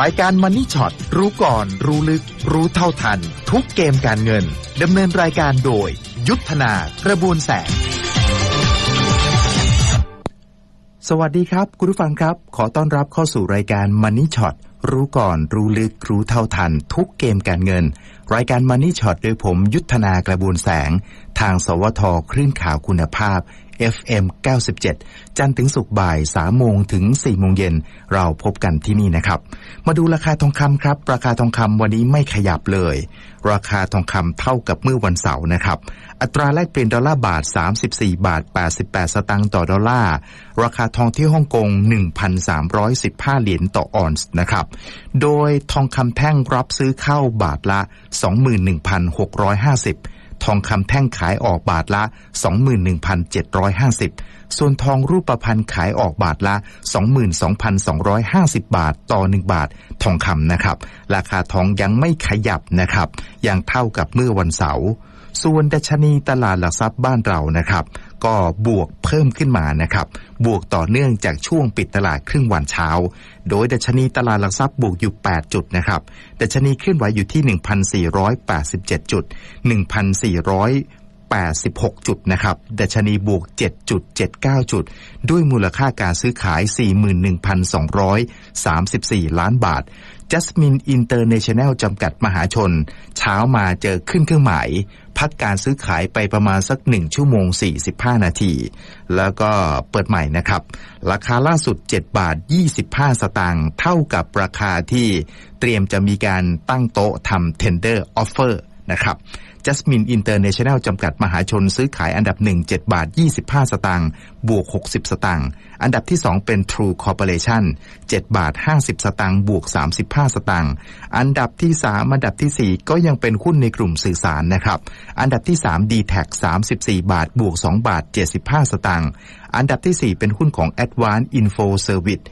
รายการมันนี่ช็อตรู้ก่อน รู้ลึก รู้เท่าทัน ทุกเกมการเงินดำเนินรายการโดย ยุทธนากระบวนแสง สวัสดีครับ คุณผู้ฟังครับ ขอต้อนรับเข้าสู่รายการ Money Shot รู้ก่อน รู้ลึก รู้เท่าทัน ทุกเกมการเงิน รายการ Money Shot โดยผม ยุทธนากระบวนแสง ทางสวทคลื่นข่าวคุณภาพ FM 97 จันทร์ถึงศุกบ่าย3โมงถึง4โมงเย็นเราพบกันที่นี่นะครับ มาดูราคาทองคำครับ ราคาทองคำวันนี้ไม่ขยับเลย ราคาทองคำเท่ากับเมื่อวันเสาร์นะครับ อัตราแลกเปลี่ยนดอลลาร์บาท 34 บาท 88 สตางค์ต่อดอลลาร์ ราคาทองที่ฮ่องกง 1,315 เหรียญต่อออนซ์นะครับ โดยทองคำแท่งรับซื้อเข้าบาทละ 21,650 ทองคำแท่งขายออกบาทละ 21,750 ส่วนทองรูปพรรณขายออกบาทละ 22,250 บาทต่อ 1 บาททองคำนะครับ ราคาทองยังไม่ขยับนะครับยังเท่ากับเมื่อวันเสาร์ส่วนดัชนีตลาดหลักทรัพย์บ้านเรานะครับ ก็บวกเพิ่มขึ้นมานะครับ บวกต่อเนื่องจากช่วงปิดตลาดครึ่งวันเช้า โดยดัชนีตลาดหลักทรัพย์บวกอยู่ 8 จุดนะครับดัชนีเคลื่อนไหวอยู่ที่ 1,487 จุด 1,486 จุดนะครับดัชนีบวก 7.79 จุด ด้วยมูลค่าการซื้อขาย 41,234 ล้านบาทจัสมินอินเตอร์เนชั่นแนลจำกัดมหาชน เช้ามาเจอขึ้นเครื่องหมายพักการซื้อขายไปประมาณสัก 1 ชั่วโมง 45 นาที แล้วก็เปิดใหม่นะครับ ราคาล่าสุด 7 บาท 25 สตางค์เท่ากับราคาที่เตรียมจะมีการตั้งโต๊ะทำ tender offer นะครับจัสมินอินเตอร์เนชั่นแนลจำกัดมหาชนซื้อขายอันดับ 1 7 บาท 25 สตางค์บวก 60 สตางค์อันดับที่ 2 เป็น True Corporation 7 บาท 50 สตางค์บวก 35 สตางค์อันดับที่ 3 อันดับที่ 4 ก็ยังเป็นหุ้นในกลุ่มสื่อสารนะครับ อันดับที่ 3 d t แท34 บาท บวก 2 บาท 75 สตางค์อันดับที่ 4 เป็นหุ้นของ Advanced Info Service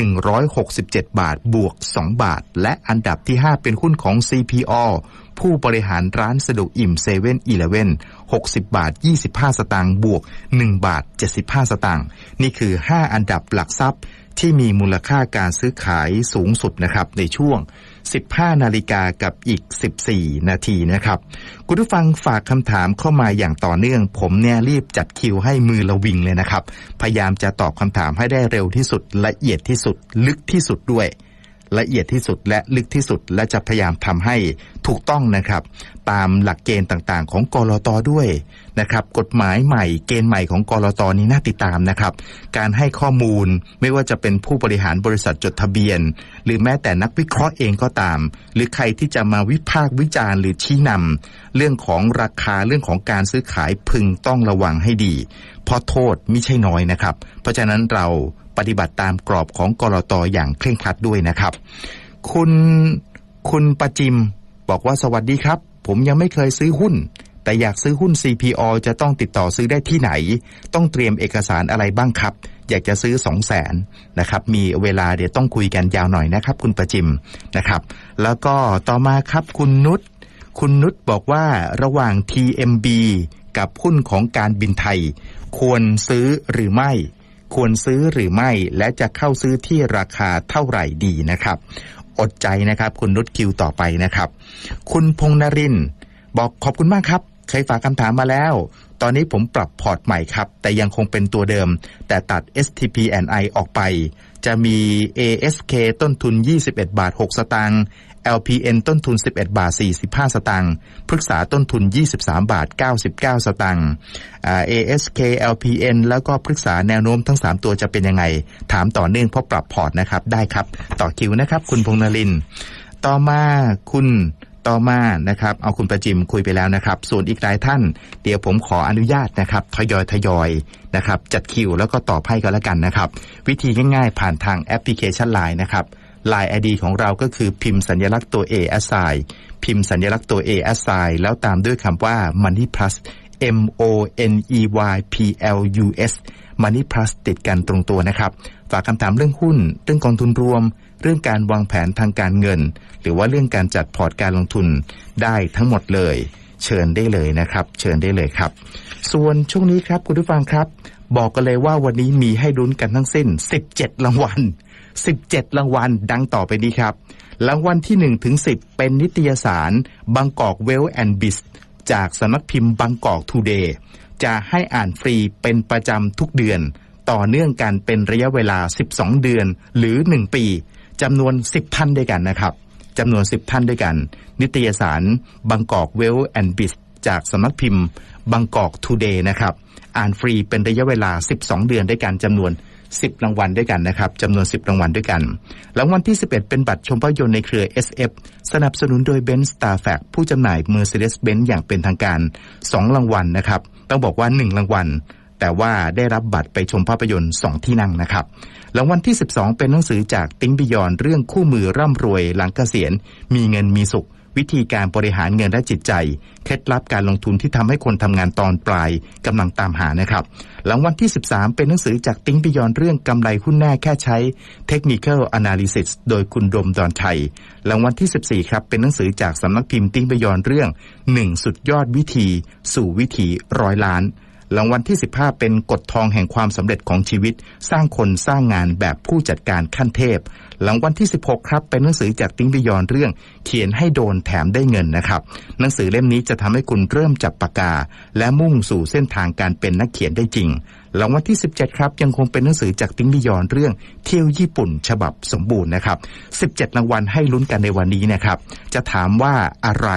167 บาท บวก 2 บาท และอันดับที่ 5 เป็นหุ้นของ CPO ผู้บริหารร้านสะดวกอิ่มเซเว่นอีเลเว่น60 บาท 25 สตางค์บวก 1 บาท 75 สตางค์นี่คือ 5 อันดับหลักทรัพย์ที่มีมูลค่าการซื้อขายสูงสุดนะครับในช่วง 15 นาฬิกากับอีก 14 นาทีนะครับ คุณผู้ฟังฝากคำถามเข้ามาอย่างต่อเนื่อง ผมเนี่ยรีบจัดคิวให้มือระวิงเลยนะครับ พยายามจะตอบคำถามให้ได้เร็วที่สุดละเอียดที่สุดลึกที่สุดด้วย ละเอียดที่สุดและลึกที่สุด และจะพยายามทำให้ถูกต้องนะครับ ตามหลักเกณฑ์ต่างๆ ของกรตด้วย นะครับ กฎหมายใหม่เกณฑ์ใหม่ของกรตนี้น่าติดตามนะครับ การให้ข้อมูลไม่ว่าจะเป็นผู้บริหารบริษัทจดทะเบียน หรือแม้แต่นักวิเคราะห์เองก็ตาม หรือใครที่จะมาวิพากษ์วิจารณ์หรือชี้นำเรื่องของราคาเรื่องของการซื้อขายพึงต้องระวังให้ดี เพราะโทษไม่ใช่น้อยนะครับ เพราะฉะนั้นเราปฏิบัติตามกรอบของกรตอย่างเคร่งครัดด้วยนะครับ คุณคุณประจิมบอกว่าสวัสดีครับ ผมยังไม่เคยซื้อหุ้น แต่อยากซื้อหุ้น CPO จะต้องติดต่อซื้อได้ที่ไหน ต้องเตรียมเอกสารอะไรบ้างครับ อยากจะซื้อ 2 0 0แสนนะครับ มีเวลาเดี๋ยวต้องคุยกันยาวหน่อยนะครับ คุณประจิมนะครับ แล้วก็ต่อมาครับคุณนุชคุณนุชบอกว่าระหว่าง TMB กับหุ้นของการบินไทย ควรซื้อหรือไม่ ควรซื้อหรือไม่ และจะเข้าซื้อที่ราคาเท่าไหร่ดีนะครับ อดใจนะครับ คุณนุชคิวต่อไปนะครับ คุณพงนรินทร์บอกขอบคุณมากครับ เคยฝากคำถามมาแล้ว ตอนนี้ผมปรับพอร์ตใหม่ครับ แต่ยังคงเป็นตัวเดิม แต่ตัด STPNI ออกไป จะมี ASK ต้นทุน 21 บาท 6 สตางค์ LPN ต้นทุน 11 บาท 45 สตางค์พฤกษาต้นทุน 23 บาท 99 สตางค์ ASK LPN แล้วก็พฤกษาแนวโน้มทั้ง 3 ตัวจะเป็นยังไง ถามต่อเนื่องเพราะปรับพอร์ตนะครับ ได้ครับ ต่อคิวนะครับ คุณพงนริน ต่อมาคุณ ต่อมานะครับ เอาคุณประจิมคุยไปแล้วนะครับ ส่วนอีกหลายท่าน เดี๋ยวผมขออนุญาตนะครับ ทยอยทยอยนะครับ จัดคิวแล้วก็ตอบให้ก็แล้วกันนะครับ วิธีง่ายๆ ผ่านทางแอปพลิเคชัน Line นะครับ Line ID ของเราก็คือพิมพ์สัญลักษณ์ตัว A assign พิมพ์สัญลักษณ์ตัว A assign แล้วตามด้วยคำว่า Money Plus M O N E Y P L U S Money Plus ติดกันตรงตัวนะครับ ฝากคำถามเรื่องหุ้น เรื่องกองทุนรวม เรื่องการวางแผนทางการเงิน หรือว่าเรื่องการจัดพอร์ตการลงทุนได้ทั้งหมดเลย เชิญได้เลยนะครับ เชิญได้เลยครับ ส่วนช่วงนี้ครับคุณผู้ฟังครับ บอกกันเลยว่าวันนี้มีให้ลุ้นกันทั้งสิ้น 17 รางวัล 17 รางวัลดังต่อไปนี้ครับรางวัลที่1ถึง10 เป็นนิตยสารบางกอกเวลแอนด์บิสจากสำนักพิมพ์บางกอกทูเดย์จะให้อ่านฟรีเป็นประจำทุกเดือน ต่อเนื่องกันเป็นระยะเวลา 12 เดือนหรือ 1 ปี จำนวน 10ท่านด้วยกันนะครับจำนวน 10ท่านด้วยกัน นิตยสารบางกอกเวลแอนด์บิสจากสำนักพิมพ์บางกอกทูเดย์นะครับ อ่านฟรีเป็นระยะเวลา 12 เดือนด้วยกันจำนวน 10 รางวัลด้วยกันนะครับจำนวน 10 รางวัลด้วยกันรางวัลที่ 11 เป็นบัตรชมภาพยนตร์ในเครือ SF สนับสนุนโดย Benz Star f a c ผู้จำหน่าย Mercedes-Benz อย่างเป็นทางการ 2 รางวัลนะครับ ต้องบอกว่า 1 รางวัลแต่ว่าได้รับบัตรไปชมภาพยนตร์ 2 ที่นั่งนะครับ รางวัลที่ 12 เป็นหนังสือจากติ้งบิยอนเรื่องคู่มือร่ำรวยหลังเกษียณ มีเงินมีสุข วิธีการบริหารเงินและจิตใจ เคล็ดลับการลงทุนที่ทำให้คนทำงานตอนปลายกำลังตามหานะครับรางวัลที่ 13 เป็นหนังสือจากติ้งบิยอนเรื่องกำไรหุ้นแน่แค่ใช้ Technical Analysis โดยคุณดมดอนชัยรางวัลที่ 14 ครับเป็นหนังสือจากสำนักพิมพ์ติ้งบิยอนเรื่อง 1 สุดยอดวิธี สู่วิถีร้อยล้าน รางวัลที่ 15 เป็นกฎทองแห่งความสำเร็จของชีวิต สร้างคนสร้างงานแบบผู้จัดการขั้นเทพ รางวัลที่ 16 ครับ เป็นหนังสือจากติ้งบิยอนเรื่อง เขียนให้โดนแถมได้เงินนะครับ หนังสือเล่มนี้จะทำให้คุณเริ่มจับปากกา และมุ่งสู่เส้นทางการเป็นนักเขียนได้จริง รางวัลที่ 17 ครับ ยังคงเป็นหนังสือจากติ้งบิยอนเรื่อง เที่ยวญี่ปุ่น ฉบับสมบูรณ์นะครับ 17 รางวัลให้ลุ้นกันในวันนี้นะครับ จะถามว่าอะไร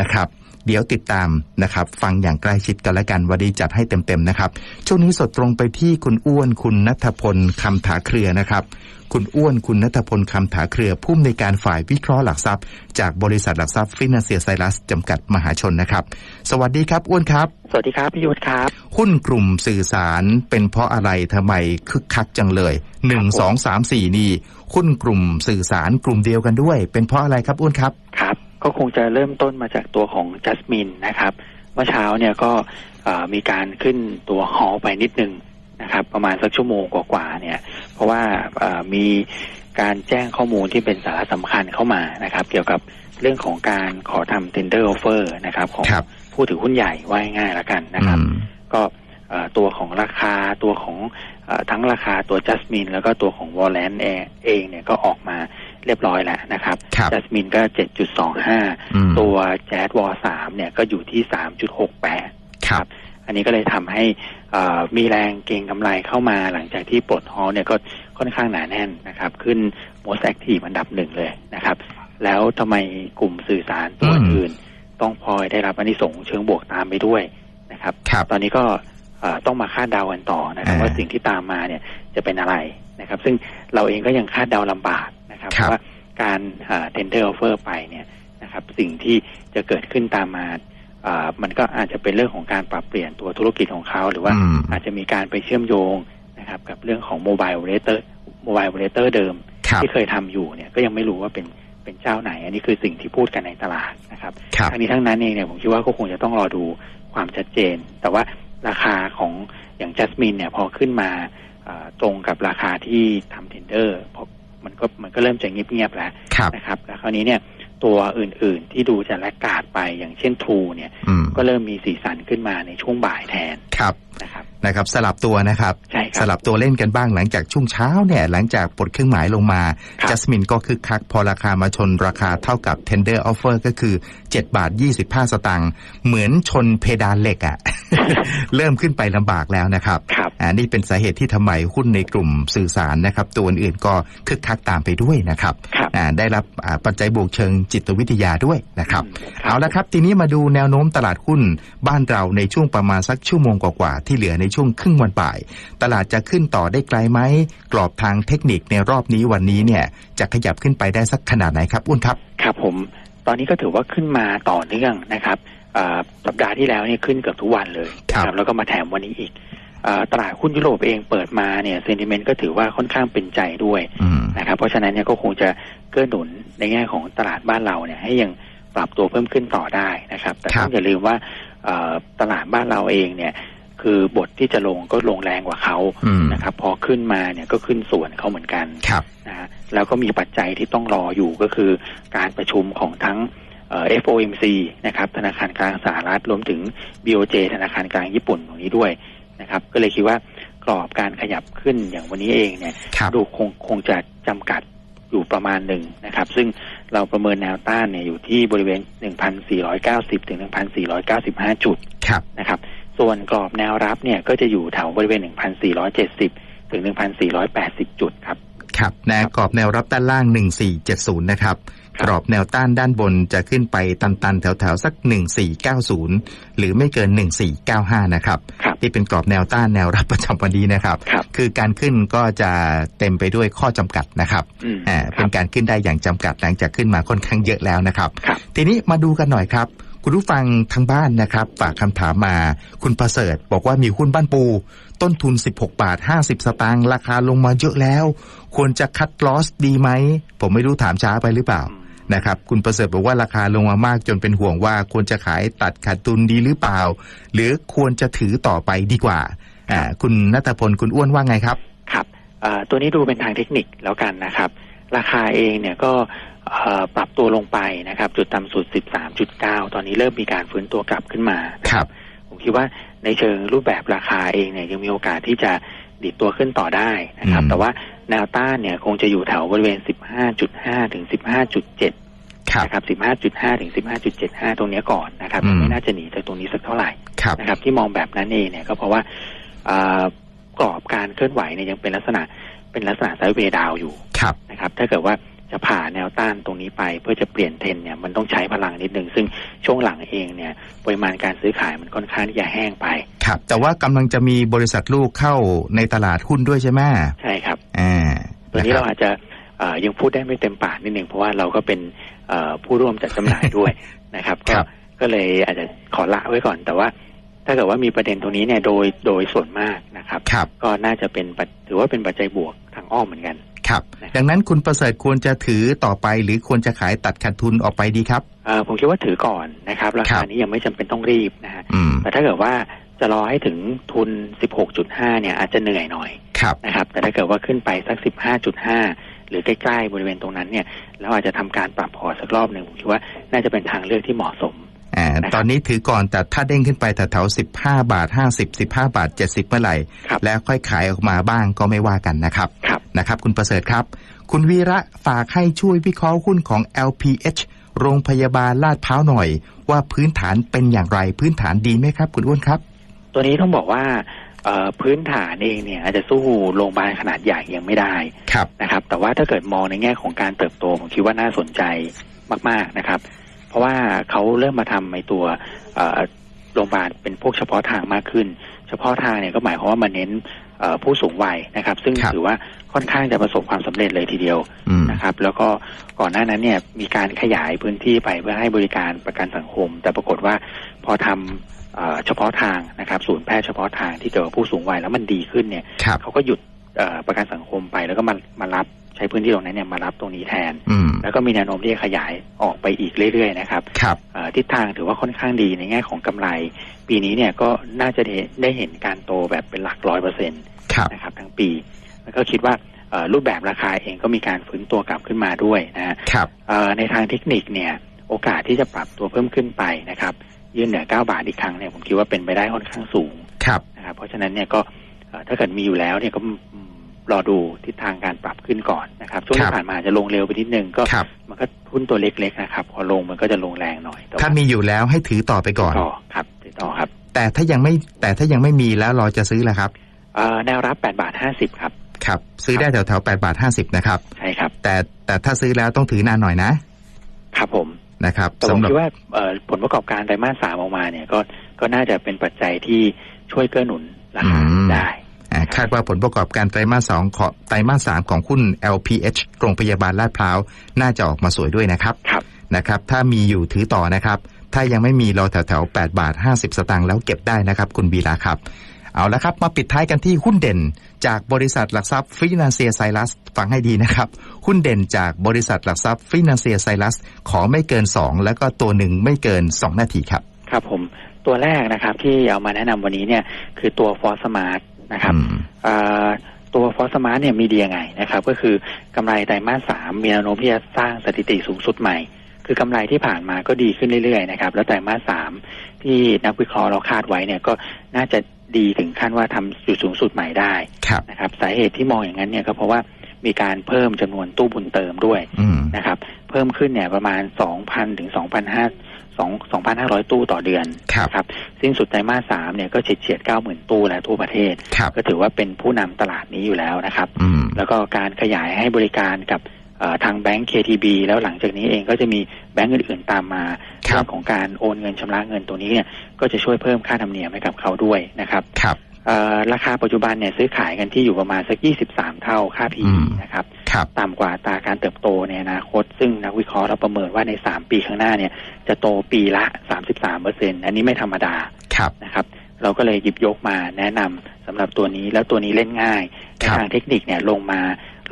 นะครับ เดี๋ยวติดตามนะครับฟังอย่างใกล้ชิดกันแล้วกันวันนี้จัดให้เต็มๆนะครับ ช่วงนี้สดตรงไปที่คุณอ้วนคุณนัทพลคำถาเครือนะครับ คุณอ้วนคุณนัทพลคำถาเครือผู้อำนวยการฝ่ายวิเคราะห์หลักทรัพย์ จากบริษัทหลักทรัพย์ฟินแลนเซียไซรัสจำกัดมหาชนนะครับ สวัสดีครับอ้วนครับ สวัสดีครับพี่ยุทธครับหุ้นกลุ่มสื่อสารเป็นเพราะอะไรทำไมคึกคักจังเลยหนึ่งสองสามสี่นี่หุ้นกลุ่มสื่อสารกลุ่มเดียวกันด้วย เป็นเพราะอะไรครับอ้วนครับครับ ก็คงจะเริ่มต้นมาจากตัวของจัสมินนะครับ เมื่อเช้าเนี่ยก็เอ่อมีการขึ้นตัวฮอลไปนิดนึงนะครับ ประมาณสักชั่วโมงกว่าๆเนี่ย เพราะว่าเอ่อมีการแจ้งข้อมูลที่เป็นสาระสำคัญเข้ามานะครับ เกี่ยวกับเรื่องของการขอทำ tender offer นะครับ ของครับผู้ถือหุ้นใหญ่ว่าง่ายๆแล้วกันนะครับอืมก็เอ่อตัวของราคาตัวของเออทั้งราคาตัวจัสมินแล้วก็ตัวของวอลเลนเองเนี่ยก็ออกมา เรียบร้อยแล้วนะครับครับจัสมินก็7.25อืมตัวแจ๊ดวอสามเนี่ยก็อยู่ที่3.68ครับอันนี้ก็เลยทำให้เอ่อมีแรงเก็งกำไรเข้ามาหลังจากที่ปลดฮอลเนี่ยก็ค่อนข้างหนาแน่นนะครับ ขึ้น most active อันดับหนึ่งเลยนะครับ แล้วทำไมกลุ่มสื่อสารตัวอืมอื่น ต้องพลอยได้รับอันนี้ส่งส์เชิงบวกตามไปด้วยนะครับครับตอนนี้ก็เอ่อต้องมาคาดเดากันต่อนะครับอ่าว่าสิ่งที่ตามมาเนี่ยจะเป็นอะไรนะครับ ซึ่งเราเองก็ยังคาดเดาลำบาก นะครับครับเพราะว่าการเอ่อ tender offer ไปเนี่ยนะครับสิ่งที่จะเกิดขึ้นตามมาเอ่อมันก็อาจจะเป็นเรื่องของการปรับเปลี่ยนตัวธุรกิจของเขา หรือว่าอืมอาจจะมีการไปเชื่อมโยงนะครับกับเรื่องของโมบาย o อ e เตอร์โมบาย o อ e เตอร์เดิมครับที่เคยทำอยู่เนี่ยก็ยังไม่รู้ว่าเป็นเป็นเจ้าไหน อันนี้คือสิ่งที่พูดกันในตลาดนะครับครับทั้งนี้ทั้งนั้นเองเนี่ยผมคิดว่าก็คงจะต้องรอดูความชัดเจน แต่ว่าราคาของอย่างจัสมินเนี่ยพอขึ้นมาเอ่อตรงกับราคาที่ทำเทนเดอร์พอ มันก็มันก็เริ่มจะเงียบๆแล้วครับนะครับ แล้วคราวนี้เนี่ยตัวอื่นๆที่ดูจะแลกกาดไปอย่างเช่นทรูเนี่ยอืมก็เริ่มมีสีสันขึ้นมาในช่วงบ่ายแทนครับ นะครับนะครับสลับตัวนะครับใช่คสรับลับตัวเล่นกันบ้างหลังจากช่วงเช้าเนี่ยหลังจากปลดเครื่องหมายลงมาครับ จัสมินก็คึกคัก พอราคามาชนราคาเท่ากับ tender offer ก็คือ 7 บาท 25 สตางค์เหมือนชนเพดานเหล็กอะ่ะ เริ่มขึ้นไปลำบากแล้วนะครับ ครับ อ่านี่เป็นสาเหตุที่ทำไมหุ้นในกลุ่มสื่อสารนะครับ ตัวอื่นๆก็คึกคักตามไปด้วยนะครับครับ อ่าได้รับอ่าปัจจัยบวกเชิงจิตวิทยาด้วยนะครับอืมเอาละครับ ทีนี้มาดูแนวโน้มตลาดหุ้นบ้านเราในช่วงประมาณสักชั่วโมงกว่าๆที่เหลือในช่วงครึ่งวันบ่าย ตลาดจะขึ้นต่อได้ไกลไหมกรอบทางเทคนิคในรอบนี้วันนี้เนี่ยจะขยับขึ้นไปได้สักขนาดไหนครับอ้วนครับครับผม ตอนนี้ก็ถือว่าขึ้นมาต่อเนื่องนะครับเอ่อสัปดาห์ที่แล้วเนี่ยขึ้นเกือบทุกวันเลยครับนะแล้วก็มาแถมวันนี้อีกเออตลาดหุ้นยุโรปเองเปิดมาเนี่ยเซนติเมนต์ก็ถือว่าค่อนข้างเป็นใจด้วยอืมนะครับเพราะฉะนั้นเนี่ยก็คงจะเกื้อหนุนในแง่ของตลาดบ้านเราเนี่ยให้ยังปรับตัวเพิ่มขึ้นต่อได้นะครับ แต่ครับต้องอย่าลืมว่าเอ่อตลาดบ้านเราเองเนี่ย คือบทที่จะลงก็ลงแรงกว่าเขาอืมนะครับ พอขึ้นมาเนี่ยก็ขึ้นส่วนเขาเหมือนกันครับนะฮะแล้วก็มีปัจจัยที่ต้องรออยู่ก็คือการประชุมของทั้งเอ่อ FOMC นะครับธนาคารกลางสหรัฐรวมถึง BOJ ธนาคารกลางญี่ปุ่นตรงนี้ด้วยนะครับ ก็เลยคิดว่ากรอบการขยับขึ้นอย่างวันนี้เองเนี่ยครับดูคงคงจะจำกัดอยู่ประมาณหนึ่งนะครับ ซึ่งเราประเมินแนวต้านเนี่ยอยู่ที่บริเวณ 1,490 ถึง 1,495 จุดครับนะครับ ส่วนกรอบแนวรับเนี่ยก็จะอยู่แถวบริเวณ 1,470 ถึง 1,480 จุดครับ ครับแนวกรอบแนวรับด้านล่าง 1470 นะครับครับกรอบแนวต้านด้านบนจะขึ้นไปตันๆ แถวๆ สัก 1490 หรือไม่เกิน 1495 นะครับครับที่เป็นกรอบแนวต้านแนวรับประจำวันนี้นะครับครับ คือการขึ้นก็จะเต็มไปด้วยข้อจำกัดนะครับอืมอ่าคเป็รันบการขึ้นได้อย่างจำกัดหลังจากขึ้นมาค่อนข้างเยอะแล้วนะครับครับทีนี้มาดูกันหน่อยครับ คุณผู้ฟังทางบ้านนะครับ ฝากคำถามมา คุณประเสริฐบอกว่ามีหุ้นบ้านปู ต้นทุน 16 บาท 50 สตางค์ราคาลงมาเยอะแล้ว ควรจะคัดลอสดีไหม ผมไม่รู้ถามช้าไปหรือเปล่านะครับคุณประเสริฐบอกว่าราคาลงมามากจนเป็นห่วงว่าควรจะขายตัดขาดทุนดีหรือเปล่า หรือควรจะถือต่อไปดีกว่าอ่าคุณนัทพลคุณอ้วนว่าไงครับ ครับตัวนี้ดูเป็นทางเทคนิคแล้วกันนะครับ ราคาเองเนี่ยก็ ปรับตัวลงไปนะครับ จุดต่ำสุด 13.9 ตอนนี้เริ่มมีการฟื้นตัวกลับขึ้นมานะครับ ผมคิดว่าในเชิงรูปแบบราคาเองเนี่ยยังมีโอกาสที่จะดิดตัวขึ้นต่อได้นะครับอืมแต่ว่าแนวต้านเนี่ยคงจะอยู่แถวบริเวณ 15.5 ถึง 15.7ครับนะครับ 15.5 ถึง 15.75 ตรงเนี้ยก่อนนะครับอืมไม่น่าจะหนีจากตรงนี้สักเท่าไหร่ครับนะครับ ที่มองแบบนั้นเองเนี่ยก็เพราะว่าเอ่อกรอบการเคลื่อนไหวเนี่ยยังเป็นลักษณะเป็นลักษณะไซด์เวย์ดาวน์อยู่ครับนะครับ ถ้าเกิดว่า จะผ่าแนวต้านตรงนี้ไป เพื่อจะเปลี่ยนเทรนด์เนี่ยมันต้องใช้พลังนิดนึง ซึ่งช่วงหลังเองเนี่ยปริมาณการซื้อขายมันค่อนข้างที่จะแห้งไป ครับ แต่ว่ากำลังจะมีบริษัทลูกเข้าในตลาดหุ้นด้วยใช่ไหมใช่ครับอ่าตัวนี้ะคเราบอาจจะเอ่อยังพูดได้ไม่เต็มปากนิดนึงเพราะว่าเราก็เป็นเอ่อผู้ร่วมจัดจำหน่ายด้วยนะครับคก็รับก็เลยอาจจะขอละไว้ก่อน แต่ว่า ถ้าเกิดว่ามีประเด็นตรงนี้เนี่ยโดยโดยส่วนมากนะครับครับก็น่าจะเป็นปัจถือว่าเป็นปัจจัยบวกทางอ้อมเหมือนกัน ครับนะครับ ดังนั้นคุณประเสริฐควรจะถือต่อไป หรือควรจะขายตัดขาดทุนออกไปดีครับเอ่อผมคิดว่าถือก่อนนะครับ ราครัคาบนี้ยังไม่จำเป็นต้องรีบนะฮะอืมแต่ถ้าเกิดว่าจะรอให้ถึงทุน 16.5 เนี่ยอาจจะเหนื่อยหน่อยครับนะครับ แต่ถ้าเกิดว่าขึ้นไปสัก 15.5 หรือใกล้ ๆ บริเวณตรงนั้นเนี่ย แล้วอาจจะทำการปรับพอร์ตสักรอบหนึ่งผมคิดว่าน่าจะเป็นทางเลือกที่เหมาะสม อ่านะครับตอนนี้ถือก่อนแต่ถ้าเด้งขึ้นไปแถวๆสิบห้าบาทห้าสิบสิบห้าบาทเจ็ดสิบเมื่อไหร่ครับแล้วค่อยขายออกมาบ้างก็ไม่ว่ากันนะครับครับนะครับ คุณประเสริฐครับ คุณวีระฝากให้ช่วยวิเคราะห์หุ้นของ LPH โรงพยาบาลลาดพร้าวหน่อย ว่าพื้นฐานเป็นอย่างไรพื้นฐานดีไหมครับ คุณอ้วนครับ ตัวนี้ต้องบอกว่าเอ่อพื้นฐานเองเนี่ยอาจจะสู้โรงพยาบาลขนาดใหญ่ยังไม่ได้ครับนะครับ แต่ว่าถ้าเกิดมองในแง่ของการเติบโตผมคิดว่าน่าสนใจมาก ๆนะครับเพ ราะว่าเขาเริ่มมาทำในตัวเอ่อโรงพยาบาลเป็นพวกเฉพาะทางมากขึ้น เฉพาะทางเนี่ยก็หมายความว่ามาเน้นเอ่อผู้สูงวัยนะครับ ซึ่งครับถือว่าค่อนข้างจะประสบความสำเร็จเลยทีเดียวอืมนะครับ แล้วก็ก่อนหน้านั้นเนี่ยมีการขยายพื้นที่ไปเพื่อให้บริการประกันสังคม แต่ปรากฏว่าพอทำเอ่อเฉพาะทางนะครับ ศูนย์แพทย์เฉพาะทางที่เกี่ยวกับผู้สูงวัยแล้วมันดีขึ้นเนี่ยครับเขาก็หยุดเอ่อประกันสังคมไปแล้วก็มามารับ ใช้พื้นที่ตรงนั้นเนี่ยมารับตรงนี้แทนอืมแล้วก็มีแนวโน้มที่จะขยายออกไปอีกเรื่อยๆนะครับครับเอ่อทิศทางถือว่าค่อนข้างดีในแง่ของกำไร ปีนี้เนี่ยก็น่าจะได้ได้เห็นการโตแบบเป็นหลักร้อยเปอร์เซ็นต์ครับนะครับทั้งปี แล้วก็คิดว่าเอ่อรูปแบบราคาเองก็มีการฟื้นตัวกลับขึ้นมาด้วยนะฮะครับเอ่อในทางเทคนิคเนี่ยโอกาสที่จะปรับตัวเพิ่มขึ้นไปนะครับยื่นเหนือ 9 บาทอีกครั้งเนี่ยผมคิดว่าเป็นไปได้ค่อนข้างสูงครับนะครับเพราะฉะนั้นเนี่ยก็เอ่อถ้าเกิดมีอยู่แล้วเนี่ยก็อืม รอดูทิศทางการปรับขึ้นก่อนนะครับ ช่วงครัที่บผ่านมาจะลงเร็วไปนิดนึงก็ครับมันก็หุ้นตัวเล็กๆนะครับพอลงมันก็จะลงแรงหน่อยแต่ถ้าว่ามีอยู่แล้วให้ถือต่อไปก่อนต่อครับติดต่อครับ แต่ถ้ายังไม่แต่ถ้ายังไม่มีแล้วรอจะซื้อแล้วครับเอ่อแนวรับ8บาท50ครับครับ ซื้อได้แถวแถวแปดบาทห้าสิบนะครับใช่ครับ แต่แต่ถ้าซื้อแล้วต้องถือนานหน่อยนะ ครับผมนะครับแต่ผมสำหรับคิดว่าเอ่อผลประกอบการไตรมาสสามออกมาเนี่ยก็ก็น่าจะเป็นปัจจัยที่ช่วยเกื้อหนุนราคาได้อ่า คาดว่าผลประกอบการไตรมาสสองของไตรมาสสามของหุ้น LPH โรงพยาบาลลาดพร้าว น่าจะออกมาสวยด้วยนะครับครับนะครับ ถ้ามีอยู่ถือต่อนะครับ ถ้ายังไม่มีรอแถวแถวๆ8บาท50สตางค์แล้วเก็บได้นะครับ คุณบีลาครับ เอาละครับ มาปิดท้ายกันที่หุ้นเด่น จากบริษัทหลักทรัพย์ฟินแลนเซียไซรัสฟังให้ดีนะครับ หุ้นเด่นจากบริษัทหลักทรัพย์ฟินแลนเซียไซรัสขอไม่เกิน 2 แล้วก็ตัวหนึ่งไม่เกิน 2 นาทีครับ ครับผมตัวแรกนะครับที่เอามาแนะนำวันนี้เนี่ยคือตัวฟอร์สมาร์ท นะครับอืมเอ่อตัวฟอร์สมาร์ทเนี่ยมีดียังไงนะครับ ก็คือกำไรไตรมาสสามมีแนวโน้มที่จะสร้างสถิติสูงสุดใหม่ คือกำไรที่ผ่านมาก็ดีขึ้นเรื่อยๆนะครับ แล้วไตรมาสสามที่นักวิเคราะห์เราคาดไว้เนี่ยก็น่าจะดีถึงขั้นว่าทำจุดสูงสุดใหม่ได้ครับนะครับ สาเหตุที่มองอย่างนั้นเนี่ยก็เพราะว่า มีการเพิ่มจำนวนตู้บุญเติมด้วยอืมนะครับ เพิ่มขึ้นเนี่ยประมาณ2,000ถึง2,500 2 2,500ตู้ต่อเดือนครับนะครับสิ้นสุดไตรมาสสามเนี่ยก็เฉียดเฉียด90,000ตู้แล้วทั่วประเทศครับก็ถือว่าเป็นผู้นำตลาดนี้อยู่แล้วนะครับอืมแล้วก็การขยายให้บริการกับเอ่อทางแบงก์ KTB แล้วหลังจากนี้เองก็จะมีแบงก์อื่นๆตามมาครับเรื่องของการโอนเงินชำระเงินตัวนี้เนี่ยก็จะช่วยเพิ่มค่าธรรมเนียมให้กับเขาด้วยนะครับครับเอ่อ ราคาปัจจุบันเนี่ยซื้อขายกันที่อยู่ประมาณสัก 23 เท่าค่าอื PE มนะครับครับต่ำกว่าอัตราการเติบโตในอนาคต ซึ่งนักวิเคราะห์เราประเมินว่าใน 3 ปีข้างหน้าเนี่ยจะโตปีละ 33เปอร์เซ็นอันนี้ไม่ธรรมดาครับนะครับ เราก็เลยหยิบยกมาแนะนำสำหรับตัวนี้แล้วตัวนี้เล่นง่ายในครับทางเทคนิคเนี่ยลงมา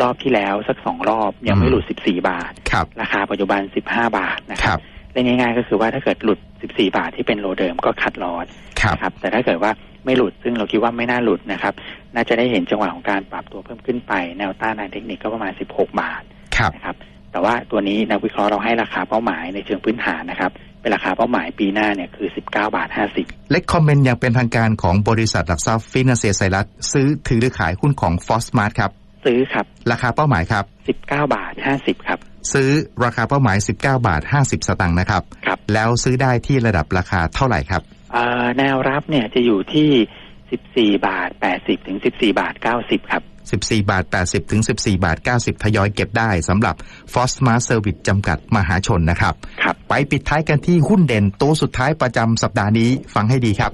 รอบที่แล้วสักสองรอบยังไม่หลุด 14 บาทครับราคาปัจจุบัน 15 บาทนะคครัรับบ เล่นง่ายๆ ก็คือว่าถ้าเกิดหลุด 14 บาทที่เป็นโลเดิมก็คัดลอสครับนะครับ แต่ถ้าเกิดว่าไม่หลุดซึ่งเราคิดว่าไม่น่าหลุดนะครับ น่าจะได้เห็นจังหวะของการปรับตัวเพิ่มขึ้นไป แนวต้านทางเทคนิคก็ประมาณ 16 บาทครับนะครับ แต่ว่าตัวนี้นักวิเคราะห์เราให้ราคาเป้าหมายในเชิงพื้นฐานนะครับ เป็นราคาเป้าหมายปีหน้าเนี่ยคือ 19 บาท 50 เล็กคอมเมนต์อย่างเป็นทางการของบริษัทหลักทรัพย์ฟินแลนเซียไซรัสซื้อถือหรือขายหุ้นของฟอสมาร์ทครับ ซื้อครับ ราคาเป้าหมายครับ 19 บาท 50 ครับ ซื้อราคาเป้าหมาย 19 บาท 50 สตางค์นะครับ ครับ แล้วซื้อได้ที่ระดับราคาเท่าไหร่ครับ เอ่อแนวรับเนี่ยจะอยู่ที่ 14 บาท 80 ถึง 14 บาท 90 ครับ 14 บาท 80 ถึง 14 บาท 90 ทยอยเก็บได้สำหรับ f o s m a r Service จำกัดมหาชนนะครับ ครับ ไปปิดท้ายกันที่หุ้นเด่นตัวสุดท้ายประจำสัปดาห์นี้ฟังให้ดีครับ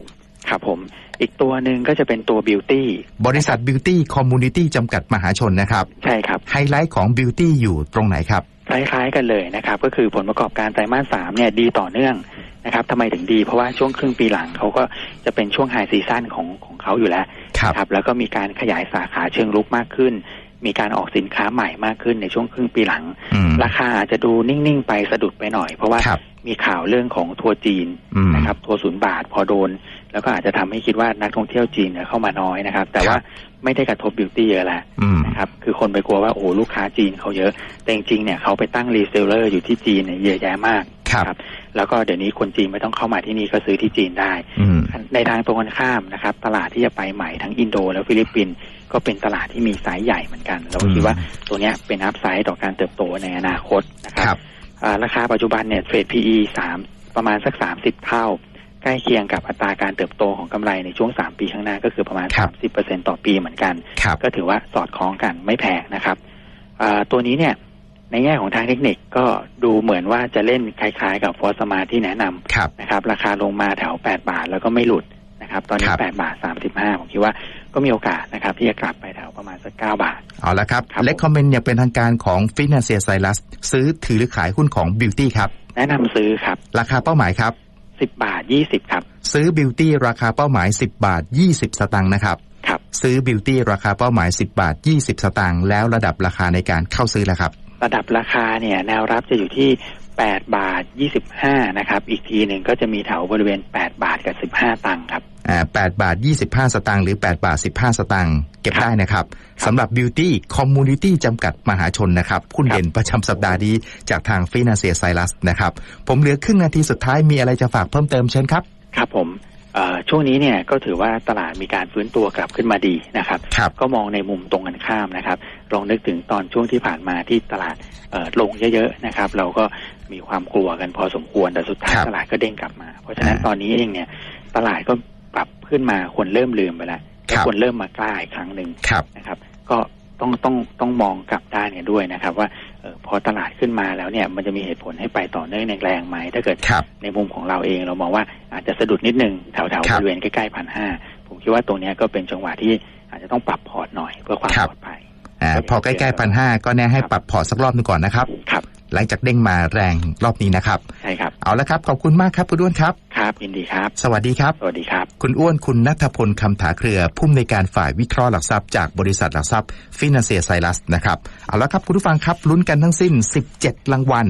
ครับผม อีกตัวหนึ่งก็จะเป็นตัวบิวตี้บริษัท Beauty Community จำกัดมหาชนนะครับ ใช่ครับ ไฮไลท์ของ Beauty อยู่ตรงไหนครับ คล้ายๆกันเลยนะครับ ก็คือผลประกอบการไตรมาสสามเนี่ยดีต่อเนื่องนะครับทำไมถึงดี เพราะว่าช่วงครึ่งปีหลังเขาก็จะเป็นช่วงไฮซีซั่นของของเขาอยู่แล้วครับรบแล้วก็มีการขยายสาขาเชิงลุกมากขึ้น มีการออกสินค้าใหม่มากขึ้นในช่วงครึ่งปีหลังอืมราคาอาจจะดูนิ่ง ๆ ไปสะดุดไปหน่อย เพราะว่าครับมีข่าวเรื่องของทัวร์จีนอืมนะครับทัวร์ศูนย์บาทพอโดน แล้วก็อาจจะทำให้คิดว่านักท่องเที่ยวจีนเนี่ยเข้ามาน้อยนะครับ แต่ว่าไม่ได้กระทบบิวตี้เยอะแหละอืมนะครับคือคนไปกลัวว่าโอ้โหลูกค้าจีนเขาเยอะ แต่จริงๆเนี่ยเขาไปตั้งรีเซลเลอร์อยู่ที่จีนเนี่ยเยอะแยะมากครับแล้วก็เดี๋ยวนี้คนจีนไม่ต้องเข้ามาที่นี่ก็ซื้อที่จีนได้อืมในทางตรงกันข้ามนะครับ ตลาดที่จะไปใหม่ทั้งอินโดและฟิลิปปินส์ ก็เป็นตลาดที่มีไซส์ใหญ่เหมือนกัน เราก็คิดว่าตัวเนี้ยเป็นอัพไซด์ต่อการเติบโตในอนาคตนะคครัรับบอ่าราคาปัจจุบันเนี่ยเทรด PE สามประมาณสักสามสิบเท่า ใกล้เคียงกับอัตราการเติบโตของกำไรในช่วงสามปีข้างหน้าก็คือประมาณครัสาบมสิบเปอร์เซ็นต่อปีเหมือนกันครับก็ถือว่าสอดคล้องกันไม่แพงนะครับอ่าตัวนี้เนี่ยในแง่ของทางเทคนิคก็ดูเหมือนว่าจะเล่นคล้ายๆ กับฟอสมาที่แนะนำครับนะครับ ราคาลงมาแถว 8 บาทแล้วก็ไม่หลุดนะครับ ตอนนี้ครับ8บาท 35 ผมคิดว่า ก็มีโอกาสนะครับที่จะกลับไปแถวประมาณสัก9บาท เอาละครับครับเล็กคอมเมนต์อย่างเป็นทางการของฟินแลนเซียไซรัสซื้อถือหรือขายหุ้นของ Beauty ครับ แนะนำซื้อครับ ราคาเป้าหมายครับ10บาท20ครับ ซื้อ Beauty ราคาเป้าหมาย10บาท20สตางค์นะครับครับซื้อ Beauty ราคาเป้าหมาย10บาท20สตางค์แล้วระดับราคาในการเข้าซื้อแล้วครับ ระดับราคาเนี่ยแนวรับจะอยู่ที่ 8 บาท 25 นะครับ อีกทีหนึ่งก็จะมีแถวบริเวณ 8 บาทกับ 15 ตังค์ครับอ่า8บาท 25 สตางค์หรือ 8 บาท 15 สตางค์เก็บครับได้นะครับสำหรับ Beauty Community จำกัดมหาชนนะครับหุ้นครับเด่นประจำสัปดาห์นี้จากทางฟินแลนเซียไซรัสนะครับ ผมเหลือครึ่งนาทีสุดท้ายมีอะไรจะฝากเพิ่มเติมเชิญครับ ครับผมเอ่อ ช่วงนี้เนี่ยก็ถือว่าตลาดมีการฟื้นตัวกลับขึ้นมาดีนะครับครับก็มองในมุมตรงกันข้ามนะครับลองนึกถึงตอนช่วงที่ผ่านมาที่ตลาดเอ่อลงเยอะๆนะครับ เราก็มีความกลัวกันพอสมควรแต่สุดท้ายครับตลาดก็เด้งกลับมา เพราะฉะนั้นอ่าตอนนี้เองเนี่ยตลาดก็ปรับขึ้นมาคนเริ่มลืมไปแล้วครัและบคนเริ่มมากล้าอีกครั้งหนึ่งครับนะครับ ก็ ต้องต้องต้องมองกลับด้านกันด้วยนะครับ ว่าเออพอตลาดขึ้นมาแล้วเนี่ย มันจะมีเหตุผลให้ไปต่อเนื่องแรงๆไหมถ้าเกิดครับในมุมของเราเองเรามองว่าอาจจะสะดุดนิดนึงแถวๆครับบริเวณใกล้ๆพันห้าผมคิดว่าตรงเนี้ยก็เป็นจังหวะที่อาจจะต้องปรับพอร์ตหน่อยเพื่อความครับปลอดภัยอ่าพอใกล้ๆพันห้าก็แนะให้ปรับพอร์ตสักรอบหนึงก่อนนะครับครับ หลังจากเด้งมาแรงรอบนี้นะครับ ใช่ครับ เอาละครับ ขอบคุณมากครับคุณอ้วนครับ ครับยินดีครับ สวัสดีครับ สวัสดีครับ คุณอ้วนคุณนัทพลคำถาเครือ ผู้อำนวยการฝ่ายวิเคราะห์หลักทรัพย์จากบริษัทหลักทรัพย์ฟินแลนเซียไซรัสนะครับ เอาละครับคุณผู้ฟังครับลุ้นกันทั้งสิ้น 17รางวัล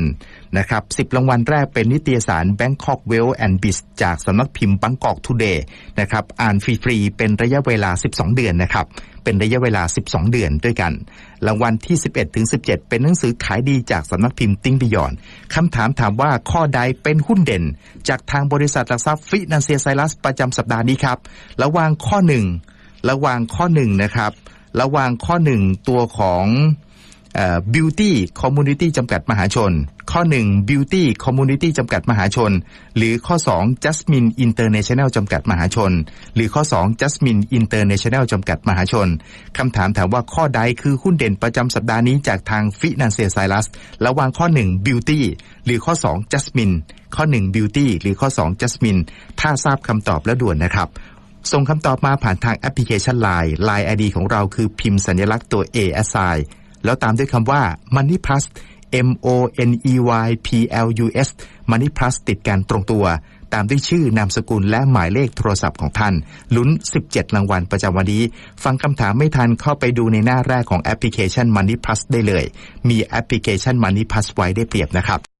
นะครับ10รางวัลแรกเป็นนิตยสาร Bangkok Well and Biz จากสำนักพิมพ์ Bangkok Today นะครับอ่านฟรีๆเป็นระยะเวลา 12 เดือนนะครับเป็นระยะเวลา 12 เดือนด้วยกัน รางวัลที่ 11ถึง17 เป็นหนังสือขายดีจากสำนักพิมพ์ติ้งบิยอนคำถามถามว่าข้อใดเป็นหุ้นเด่น จากทางบริษัทหลักทรัพย์ฟินันเซียไซรัสประจำสัปดาห์นี้ครับระหว่างข้อหนึ่งระหว่างข้อหนึ่งนะครับระหว่างข้อหนึ่งตัวของ บิวตี้คอมมูนิตี้จำกัดมหาชน ข้อ 1 Beauty Community จำกัดมหาชน หรือข้อ 2 Jasmine International จำกัดมหาชน หรือข้อ 2 Jasmine International จำกัดมหาชนคำถามถามว่าข้อใดคือหุ้นเด่นประจำสัปดาห์นี้จากทาง Financial c i r u s ระหว่างข้อ 1 Beauty หรือข้อ 2 Jasmine ข้อ 1 Beauty หรือข้อ 2 Jasmine ถ้าทราบคำตอบแล้วด่วนนะครับส่งคำตอบมาผ่านทางแอปพลิเคชัน Line Line ID ของเราคือพิมพ์สัญลักษณ์ตัว A S I แล้วตามด้วยคำว่า Money Plus M O N E Y P L U S Money Plus ติดกันตรงตัว ตามด้วยชื่อนามสกุลและหมายเลขโทรศัพท์ของท่าน ลุ้น 17 รางวัลประจำวันนี้ ฟังคำถามไม่ทันเข้าไปดูในหน้าแรกของแอปพลิเคชัน Money Plus ได้เลย มีแอปพลิเคชัน Money Plus ไว้ได้เปรียบนะครับ